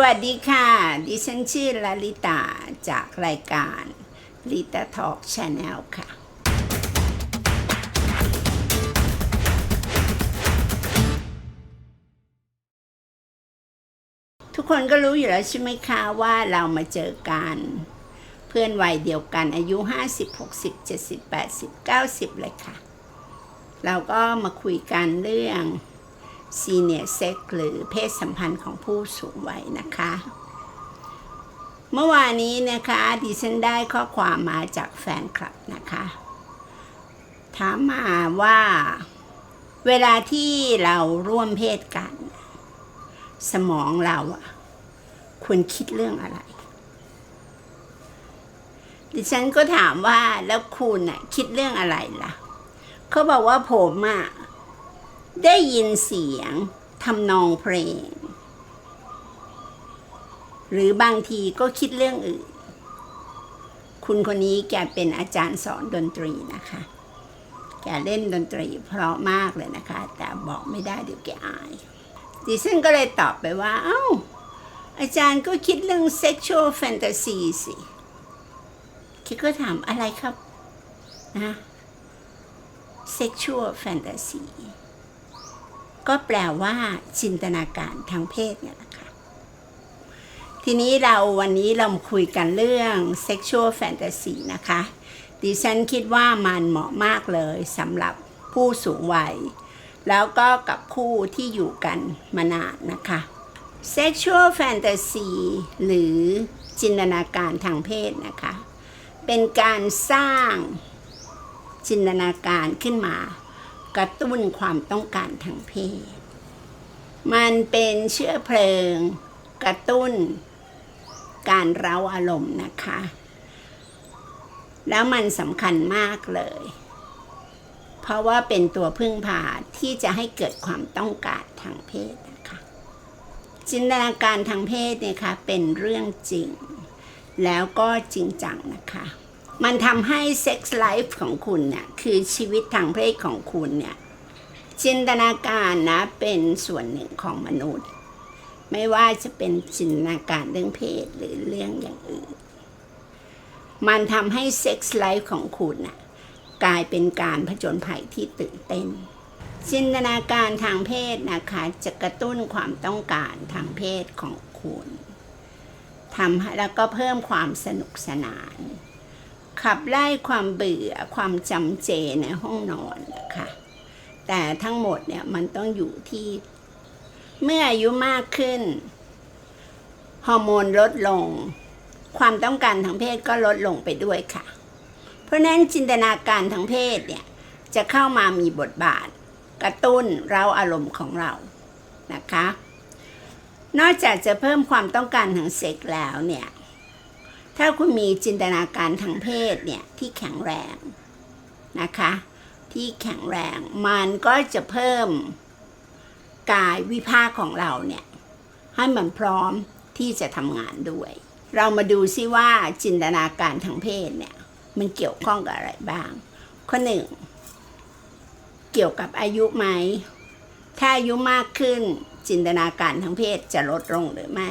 วัสดีค่ะ ดิฉันชื่อลลิตาจากรายการลิตาทอล์กชาแนลค่ะ ทุกคนก็รู้อยู่แล้วใช่ไหมคะว่าเรามาเจอกันเพื่อนวัยเดียวกันอายุ 50 60 70 80 90 เลยค่ะ เราก็มาคุยกันเรื่อง ซีเนียเซ็กหรือเพศสัมพันธ์ของผู้สูงวัยนะคะ เมื่อวานนี้นะคะดิฉันได้ข้อความมาจากแฟนคลับนะคะ ถามมาว่าเวลาที่เราร่วมเพศกัน สมองเราอะควรคิดเรื่องอะไร ดิฉันก็ถามว่าแล้วคุณอะคิดเรื่องอะไรล่ะ เขาบอกว่าผมอะ ได้ยินเสียงทำนองเพลง หรือบางทีก็คิดเรื่องอื่น คุณคนนี้แกเป็นอาจารย์สอนดนตรีนะคะ แกเล่นดนตรีเพราะมากเลยนะคะ แต่บอกไม่ได้เดี๋ยวแกอาย ดิฉันก็เลยตอบไปว่า เอ้า อาจารย์ก็คิดเรื่อง sexual fantasy สิคิดก็ถามอะไรครับนะ sexual fantasy ก็แปลว่าจินตนาการทางเพศเนี่ยแหละค่ะ ทีนี้เราวันนี้เรามาคุยกันเรื่อง sexual fantasy นะคะ ดิฉันคิดว่ามันเหมาะมากเลยสำหรับผู้สูงวัย แล้วก็กับคู่ที่อยู่กันมานานนะคะ sexual fantasy หรือจินตนาการทางเพศนะคะ เป็นการสร้างจินตนาการขึ้นมา กระตุ้นความต้องการทางเพศ มันเป็นเชื้อเพลิง กระตุ้น การเร้าอารมณ์นะคะ แล้วมันสำคัญมากเลย เพราะว่าเป็นตัวพึ่งพาที่จะให้เกิดความต้องการทางเพศนะคะจินตนาการทางเพศเนี่ยค่ะเป็นเรื่องจริง แล้วก็จริงจังนะคะ มันทำให้เซ็กส์ไลฟ์ของคุณเนี่ยคือชีวิตทางเพศของคุณเนี่ยจินตนาการนะเป็นส่วนหนึ่งของมนุษย์ ไม่ว่าจะเป็นจินตนาการเรื่องเพศหรือเรื่องอย่างอื่น มันทำให้เซ็กส์ไลฟ์ของคุณน่ะกลายเป็นการผจญภัยที่ตื่นเต้น จินตนาการทางเพศนะคะจะกระตุ้นความต้องการทางเพศของคุณทำให้แล้วก็เพิ่มความสนุกสนาน ขับไล่ความเบื่อความจำเจในห้องนอนนะคะแต่ทั้งหมดเนี่ยมันต้องอยู่ที่ เมื่ออายุมากขึ้น ฮอร์โมนลดลง ความต้องการทางเพศก็ลดลงไปด้วยค่ะ เพราะฉะนั้นจินตนาการทางเพศเนี่ยจะเข้ามามีบทบาท กระตุ้นเราอารมณ์ของเรานะคะ นอกจากจะเพิ่มความต้องการทางเซ็กส์แล้วเนี่ย ถ้าคุณมีจินตนาการทางเพศเนี่ยที่แข็งแรงนะคะ ที่แข็งแรงมันก็จะเพิ่มกายวิภาคของเราเนี่ยให้มันพร้อมที่จะทำงานด้วย เรามาดูซิว่าจินตนาการทางเพศเนี่ยมันเกี่ยวข้องกับอะไรบ้าง ข้อหนึ่งเกี่ยวกับอายุไหม ถ้าอายุมากขึ้นจินตนาการทางเพศจะลดลงหรือไม่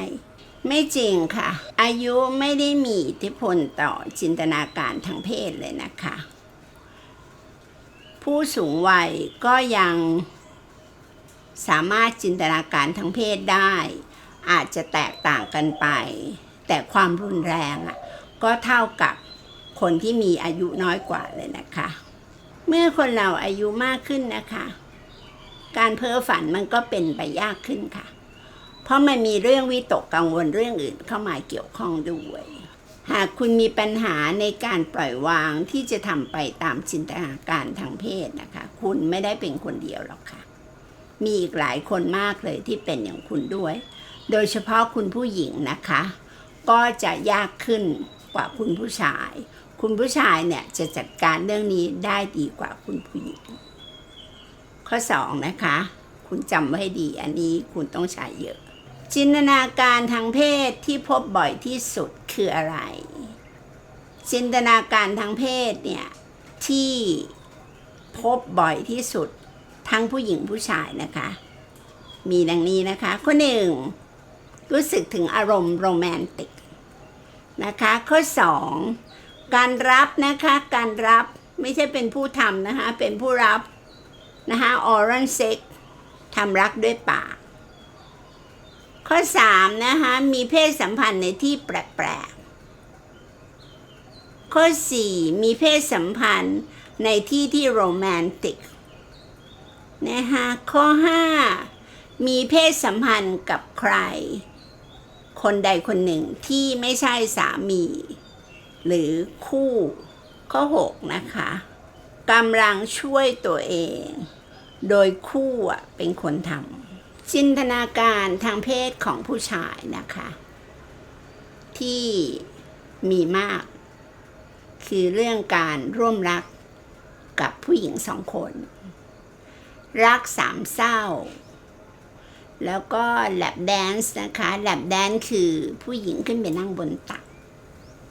ไม่จริงค่ะ อายุไม่ได้มีอิทธิพลต่อจินตนาการทางเพศเลยนะคะ ผู้สูงวัยก็ยังสามารถจินตนาการทางเพศได้ อาจจะแตกต่างกันไป แต่ความรุนแรงอะก็เท่ากับคนที่มีอายุน้อยกว่าเลยนะคะ เมื่อคนเราอายุมากขึ้นนะคะ การเพ้อฝันมันก็เป็นไปยากขึ้นค่ะ ราะมันมีเรื่องวิตกกังวลเรื่องอื่นเข้ามาเกี่ยวข้องด้วย หากคุณมีปัญหาในการปล่อยวางที่จะทำไปตามจินตนาการทางเพศนะคะ คุณไม่ได้เป็นคนเดียวหรอกค่ะ มีอีกหลายคนมากเลยที่เป็นอย่างคุณด้วย โดยเฉพาะคุณผู้หญิงนะคะ ก็จะยากขึ้นกว่าคุณผู้ชาย คุณผู้ชายเนี่ยจะจัดการเรื่องนี้ได้ดีกว่าคุณผู้หญิง ข้อสองนะคะ คุณจำไว้ดีอันนี้คุณต้องใช้เยอะ จินตนาการทางเพศที่พบบ่อยที่สุดคืออะไร จินตนาการทางเพศเนี่ยที่พบบ่อยที่สุดทั้งผู้หญิงผู้ชายนะคะ มีดังนี้นะคะข้อหนึ่งรู้สึกถึงอารมณ์โรแมนติกนะคะข้อสองการรับนะคะการรับไม่ใช่เป็นผู้ทำนะคะเป็นผู้รับนะคะออรันเซ็กทำรักด้วยปาก ข้อสามนะคะมีเพศสัมพันธ์ในที่แปลกๆ ข้อสี่มีเพศสัมพันธ์ในที่ที่โรแมนติกนะคะข้อห้ามีเพศสัมพันธ์กับใคร คนใดคนหนึ่งที่ไม่ใช่สามี หรือคู่ข้อหกนะคะกำลังช่วยตัวเอง โดยคู่เป็นคนทำ จินตนาการทางเพศของผู้ชายนะคะ ที่มีมาก คือเรื่องการร่วมรักกับผู้หญิงสองคน รักสามเศร้า แล้วก็แลบแดนซ์นะคะแลบแดนซ์คือผู้หญิงขึ้นไปนั่งบนตัก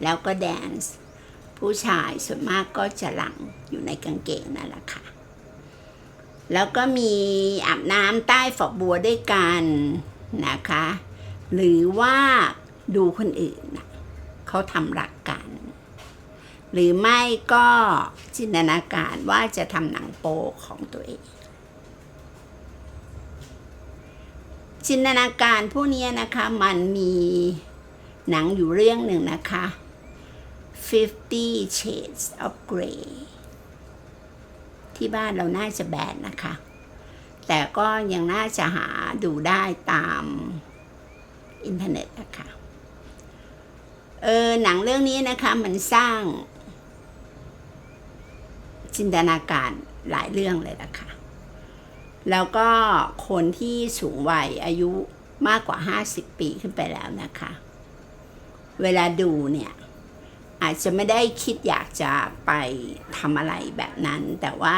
แล้วก็แดนซ์ผู้ชายส่วนมากก็จะหลังอยู่ในกางเกงนั่นแหละค่ะ แล้วก็มีอาบน้ำใต้ฝักบัวด้วยกันนะคะ หรือว่าดูคนอื่นนะเขาทำรักกัน หรือไม่ก็จินตนาการว่าจะทำหนังโป๊ของตัวเอง จินตนาการพวกเนี้นะคะมันมีหนังอยู่เรื่องหนึ่งนะคะ Fifty Shades of Grey ที่บ้านเราน่าจะแบนนะคะ แต่ก็ยังน่าจะหาดูได้ตามอินเทอร์เน็ตนะคะเออหนังเรื่องนี้นะคะมันสร้าง จินตนาการหลายเรื่องเลยนะคะแล้วก็คนที่สูงวัยอายุมากกว่า 50 ปีขึ้นไปแล้วนะคะ เวลาดูเนี่ย อาจจะไม่ได้คิดอยากจะไปทำอะไรแบบนั้น แต่ว่า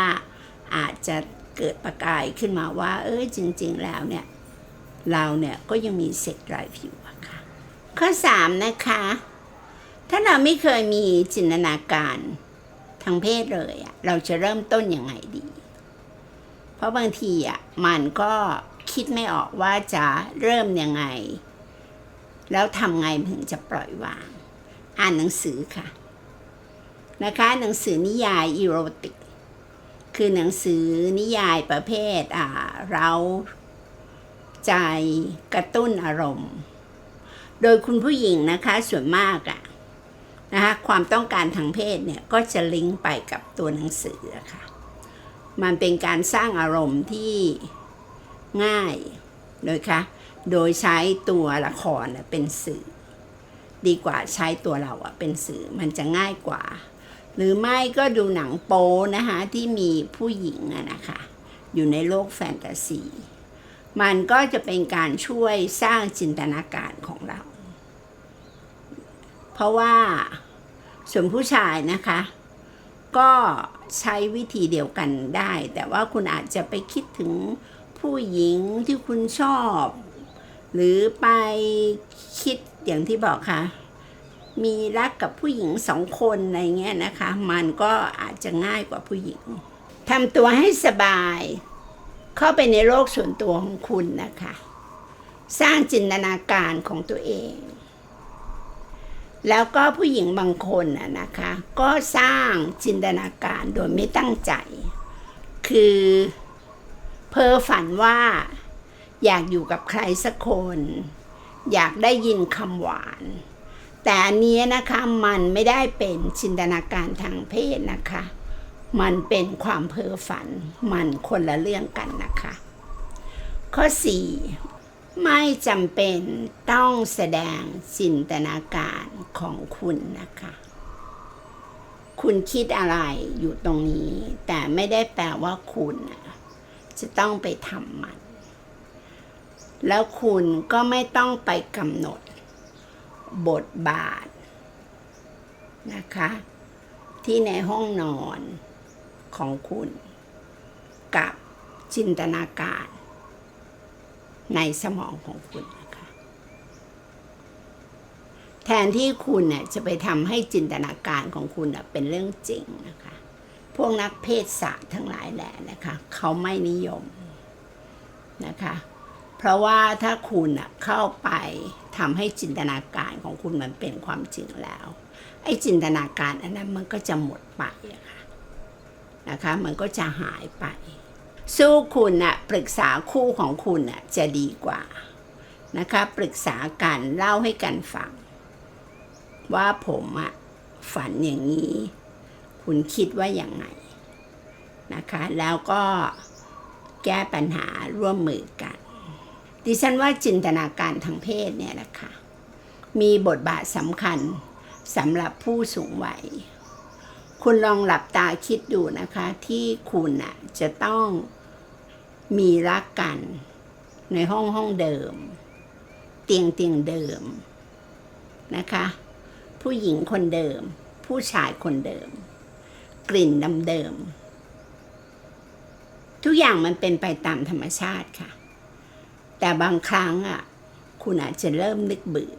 อาจจะเกิดประกายขึ้นมาว่า เอ้ยจริง ๆ แล้วเนี่ย เราเนี่ยก็ยังมีเซ็กไรฟ์อยู่อะค่ะ ข้อสามนะคะ ถ้าเราไม่เคยมีจินตนาการทางเพศเลยอะเราจะเริ่มต้นยังไงดี เพราะบางทีอะมันก็คิดไม่ออกว่าจะเริ่มยังไง แล้วทำไงถึงจะปล่อยวาง อ่านหนังสือค่ะ นะคะ หนังสือนิยายอีโรติก คือหนังสือนิยายประเภทอ่าเราใจกระตุ้นอารมณ์ โดยคุณผู้หญิงนะคะส่วนมากอะนะคะความต้องการทางเพศเนี่ยก็จะลิงก์ไปกับตัวหนังสือะค่ะ มันเป็นการสร้างอารมณ์ที่ง่ายโดยคะ โดยใช้ตัวละครเป็นสื่อ ดีกว่าใช้ตัวเราอะเป็นสื่อมันจะง่ายกว่า หรือไม่ก็ดูหนังโป๊นะคะที่มีผู้หญิงอะนะคะ อยู่ในโลกแฟนตาซี มันก็จะเป็นการช่วยสร้างจินตนาการของเรา เพราะว่าส่วนผู้ชายนะคะ ก็ใช้วิธีเดียวกันได้ แต่ว่าคุณอาจจะไปคิดถึงผู้หญิงที่คุณชอบ หรือไปคิด อย่างที่บอกค่ะ มีรักกับผู้หญิงสองคนอะไรเงี้ยนะคะ มันก็อาจจะง่ายกว่าผู้หญิงทำตัวให้สบาย เข้าไปในโลกส่วนตัวของคุณนะคะ สร้างจินตนาการของตัวเอง แล้วก็ผู้หญิงบางคนน่ะนะคะ ก็สร้างจินตนาการโดยไม่ตั้งใจ คือเพ้อฝันว่าอยากอยู่กับใครสักคน อยากได้ยินคำหวาน แต่อันนี้นะคะมันไม่ได้เป็นจินตนาการทางเพศนะคะ มันเป็นความเพ้อฝัน มันคนละเรื่องกันนะคะ ข้อ 4 ไม่จำเป็นต้องแสดงจินตนาการของคุณนะคะ คุณคิดอะไรอยู่ตรงนี้ แต่ไม่ได้แปลว่าคุณจะต้องไปทำมัน แล้วคุณก็ไม่ต้องไปกำหนด บทบาท นะคะ ที่ในห้องนอนของคุณ กับจินตนาการ ในสมองของคุณนะคะ แทนที่คุณเนี่ยจะไปทำให้จินตนาการของคุณเป็นเรื่องจริงนะคะ พวกนักเพศศาสตร์ทั้งหลายแหละนะคะ เขาไม่นิยมนะคะ เพราะว่าถ้าคุณเข้าไปทำให้จินตนาการของคุณมันเป็นความจริงแล้ว ไอ้จินตนาการอันนั้นมันก็จะหมดไปค่ะนะคะ มันก็จะหายไป สู้คุณอะปรึกษาคู่ของคุณอะจะดีกว่านะคะ ปรึกษากันเล่าให้กันฟัง ว่าผมอะฝันอย่างนี้ คุณคิดว่าอย่างไงนะคะ แล้วก็แก้ปัญหาร่วมมือกัน ดิฉันว่าจินตนาการทางเพศเนี่ยนะค่ะ มีบทบาทสำคัญสำหรับผู้สูงวัย คุณลองหลับตาคิดดูนะคะ ที่คุณน่ะจะต้องมีรักกันในห้องห้องเดิม เตียงเตียงเดิมนะคะ ผู้หญิงคนเดิม ผู้ชายคนเดิม กลิ่นดำเดิม ทุกอย่างมันเป็นไปตามธรรมชาติค่ะ แต่บางครั้งอะคุณอาจจะเริ่มนึกเบื่อ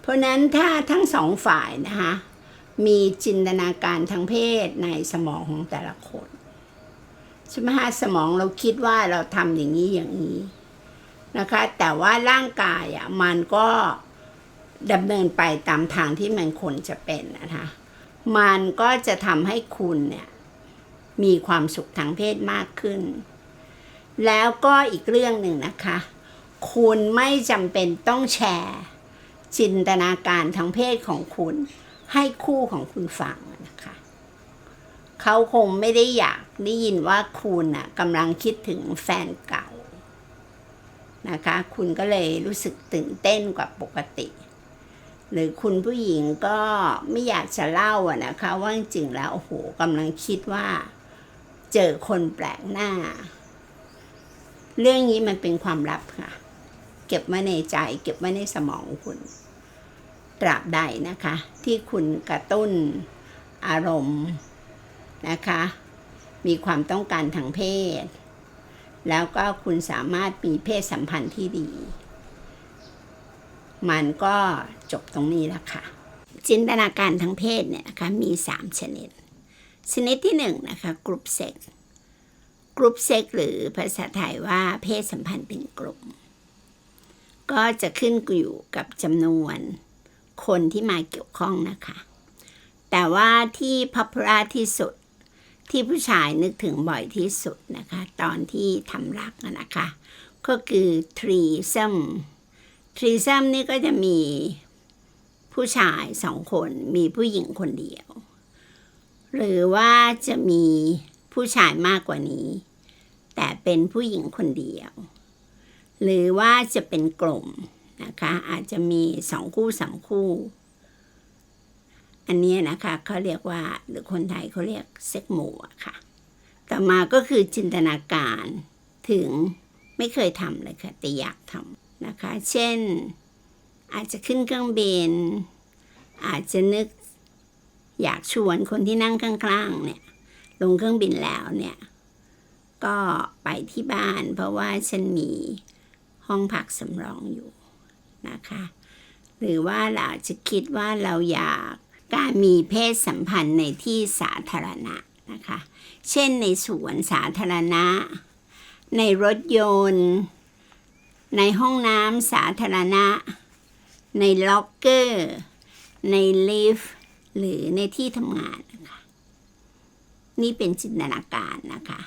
เพราะนั้นถ้าทั้งสองฝ่ายนะคะมีจินตนาการทางเพศในสมองของแต่ละคนใช่ไหมฮะสมองเราคิดว่าเราทำอย่างนี้อย่างนี้นะคะ แต่ว่าร่างกายอะมันก็ดำเนินไปตามทางที่มันควรจะเป็นนะคะมันก็จะทำให้คุณเนี่ยมีความสุขทางเพศมากขึ้น แล้วก็อีกเรื่องหนึ่งนะคะ คุณไม่จำเป็นต้องแชร์ จินตนาการทางเพศของคุณ ให้คู่ของคุณฟังนะคะ เขาคงไม่ได้อยากได้ยินว่าคุณน่ะกำลังคิดถึงแฟนเก่านะคะ คุณก็เลยรู้สึกตื่นเต้นกว่าปกติ หรือคุณผู้หญิงก็ไม่อยากจะเล่าอะนะคะ ว่าจริงแล้วโอ้โหกำลังคิดว่า เจอคนแปลกหน้า เรื่องนี้มันเป็นความลับค่ะ เก็บไว้ในใจ เก็บไว้ในสมองคุณตราบใดนะคะ ที่คุณกระตุ้นอารมณ์นะคะ มีความต้องการทางเพศ แล้วก็คุณสามารถมีเพศสัมพันธ์ที่ดี มันก็จบตรงนี้แล้วค่ะ จินตนาการทางเพศเนี่ยนะคะมี 3 ชนิด ชนิดที่1นะคะกรุ๊ปเซ็ก กรุ๊ปเซ็กหรือภาษาไทยว่าเพศสัมพันธ์เป็นกลุ่ม ก็จะขึ้นอยู่กับจำนวนคนที่มาเกี่ยวข้องนะคะ แต่ว่าที่ popular ที่สุดที่ผู้ชายนึกถึงบ่อยที่สุดนะคะ ตอนที่ทำรักนะคะ ก็คือ threesome threesome นี่ก็จะมีผู้ชายสองคนมีผู้หญิงคนเดียว หรือว่าจะมี ผู้ชายมากกว่านี้ แต่เป็นผู้หญิงคนเดียว หรือว่าจะเป็นกลุ่มนะคะอาจจะมีสองคู่สามคู่ อันนี้นะคะเขาเรียกว่าหรือคนไทยเขาเรียกเซ็กหมู่อะค่ะ ต่อมาก็คือจินตนาการถึงไม่เคยทำเลยค่ะแต่อยากทำนะคะ เช่นอาจจะขึ้นเครื่องบินอาจจะนึกอยากชวนคนที่นั่งข้างๆเนี่ย ลงเครื่องบินแล้วเนี่ย ก็ไปที่บ้านเพราะว่าฉันมีห้องพักสำรองอยู่นะคะ หรือว่าเราจจะคิดว่าเราอยากการมีเพศสัมพันธ์ในที่สาธารณะนะคะ เช่นในสวนสาธารณะ ในรถยนต์ ในห้องน้ำสาธารณะ ในล็อกเกอร์ ในลิฟต์หรือในที่ทำงานนะคะ นี่เป็นจินตนาการนะคะ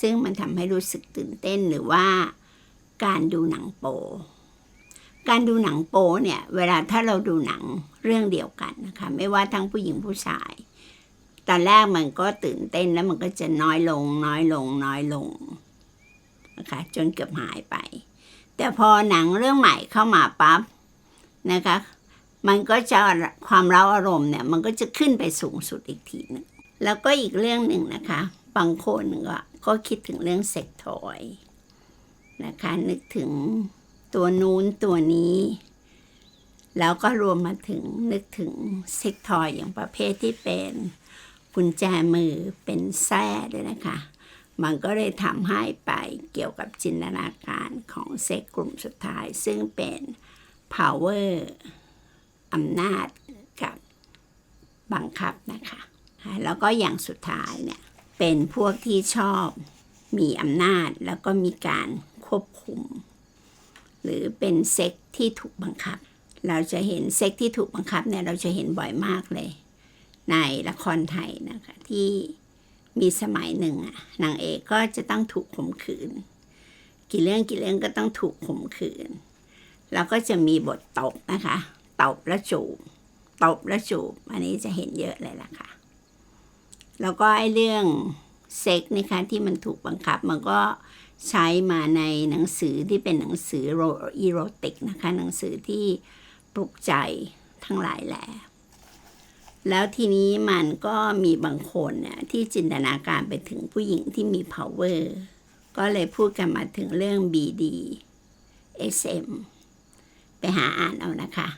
ซึ่งมันทำให้รู้สึกตื่นเต้นหรือว่าการดูหนังโป การดูหนังโปเนี่ย เวลาถ้าเราดูหนังเรื่องเดียวกันนะคะ ไม่ว่าทั้งผู้หญิงผู้ชาย ตอนแรกมันก็ตื่นเต้นแล้วมันก็จะน้อยลง น้อยลง น้อยลงนะคะจนเกือบหายไป แต่พอหนังเรื่องใหม่เข้ามาปั๊บนะคะ มันก็จะความเร้าอารมณ์เนี่ย มันก็จะขึ้นไปสูงสุดอีกทีหนึง แล้วก็อีกเรื่องหนึ่งนะคะ บางคนก็ก็คิดถึงเรื่องเซ็กทอยนะคะ นึกถึงตัวนู้นตัวนี้ แล้วก็รวมมาถึงนึกถึงเซ็กทอยอย่างประเภทที่เป็นกุญแจมือเป็นแส้ด้วยนะคะ มันก็เลยทำให้ไปเกี่ยวกับจินตนาการของเซ็กกลุ่มสุดท้าย ซึ่งเป็น power อำนาจกับบังคับนะคะ แล้วก็อย่างสุดท้ายเนี่ยเป็นพวกที่ชอบมีอำนาจแล้วก็มีการควบคุม หรือเป็นเซ็กที่ถูกบังคับ เราจะเห็นเซ็กที่ถูกบังคับเนี่ยเราจะเห็นบ่อยมากเลย ในละครไทยนะคะที่มีสมัยหนึ่งอะนางเอกก็จะต้องถูกข่มขืน กี่เรื่องกี่เรื่องก็ต้องถูกข่มขืน แล้วก็จะมีบทตบนะคะตบและจูบตบและจูบอันนี้จะเห็นเยอะเลยล่ะค่ะ แล้วก็ไอ้เรื่องเซ็กนะคะที่มันถูกบังคับมันก็ใช้มาในหนังสือที่เป็นหนังสือโรอีโรติกนะคะหนังสือที่ปลุกใจทั้งหลายแหละแล้วทีนี้มันก็มีบางคนเนี่ยที่จินตนาการไปถึงผู้หญิงที่มี power ก็เลยพูดกันมาถึงเรื่อง BD SM ไปหาอ่านเอานะคะ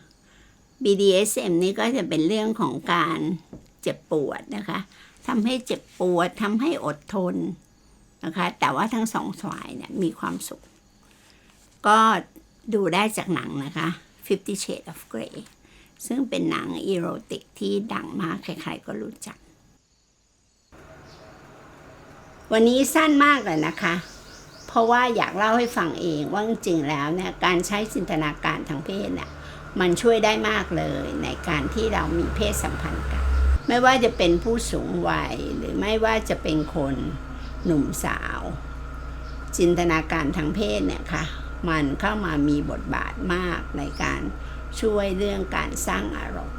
BDSM นี่ก็จะเป็นเรื่องของการ เจ็บปวดนะคะทำให้เจ็บปวดทำให้อดทนนะคะแต่ว่าทั้งสองฝ่ายเนี่ยมีความสุข ก็ดูได้จากหนังนะคะ Fifty Shades of Grey ซึ่งเป็นหนังอีโรติกที่ดังมาก ใครๆก็รู้จัก วันนี้สั้นมากเลยนะคะ เพราะว่าอยากเล่าให้ฟังเองว่าจริงๆแล้วเนี่ยการใช้จินตนาการทางเพศเนี่ยมันช่วยได้มากเลยในการที่เรามีเพศสัมพันธ์กัน ไม่ว่าจะเป็นผู้สูงวัยหรือไม่ว่าจะเป็นคนหนุ่มสาว จินตนาการทางเพศเนี่ยค่ะ มันเข้ามามีบทบาทมากในการช่วยเรื่องการสร้างอารมณ์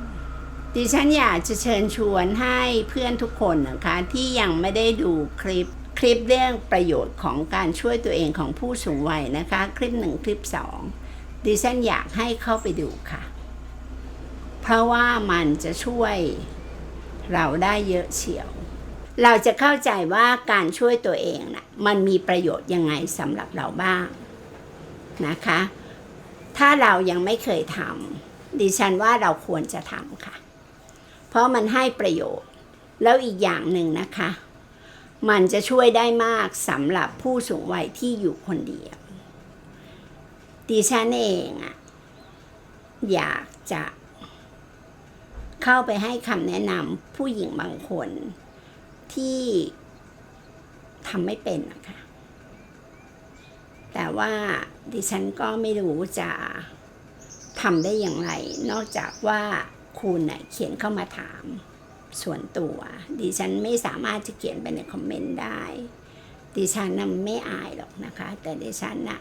ดิฉันอยากจะเชิญชวนให้เพื่อนทุกคนนะคะที่ยังไม่ได้ดูคลิปคลิปเรื่องประโยชน์ของการช่วยตัวเองของผู้สูงวัยนะคะ คลิปหนึ่งคลิปสองดิฉันอยากให้เข้าไปดูค่ะ เพราะว่ามันจะช่วย เราได้เยอะเฉียว เราจะเข้าใจว่าการช่วยตัวเองนะ่ะมันมีประโยชน์ยังไงสำหรับเราบ้างนะคะ ถ้าเรายังไม่เคยทำดิฉันว่าเราควรจะทำค่ะ เพราะมันให้ประโยชน์แล้วอีกอย่างหนึ่งนะคะ มันจะช่วยได้มากสำหรับผู้สูงวัยที่อยู่คนเดียวดิฉันเองอะอยากจะ เข้าไปให้คำแนะนำผู้หญิงบางคนที่ทำไม่เป็นนะคะแต่ว่าดิฉันก็ไม่รู้จะทำได้อย่างไร นอกจากว่าคุณเขียนเข้ามาถามส่วนตัว ดิฉันไม่สามารถจะเขียนไปในคอมเมนต์ได้ ดิฉันน่ะไม่อายหรอกนะคะ แต่ดิฉันน่ะ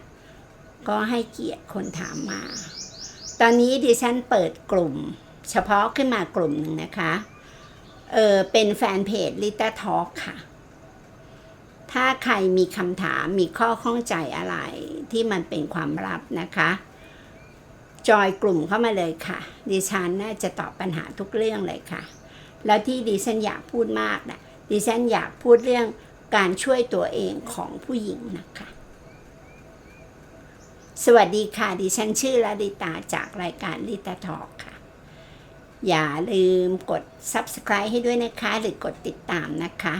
ก็ให้เกียรติคนถามมา ตอนนี้ดิฉันเปิดกลุ่ม เฉพาะขึ้นมากลุ่มหนึ่งนะคะ เออเป็นแฟนเพจ Lita Talk ค่ะ ถ้าใครมีคำถามมีข้อข้องใจอะไรที่มันเป็นความลับนะคะ จอยกลุ่มเข้ามาเลยค่ะ ดิฉันน่าจะตอบปัญหาทุกเรื่องเลยค่ะ แล้วที่ดิฉันอยากพูดมากนะดิฉันอยากพูดเรื่องการช่วยตัวเองของผู้หญิงนะคะ สวัสดีค่ะ ดิฉันชื่อลลิตาจากรายการลิตาทอกค่ะ อย่าลืมกด subscribe ให้ด้วยนะคะ หรือกดติดตามนะคะ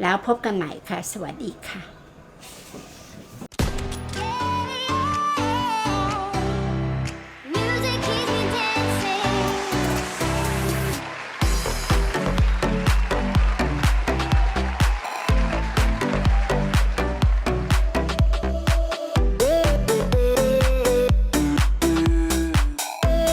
แล้วพบกันใหม่ค่ะ สวัสดีค่ะ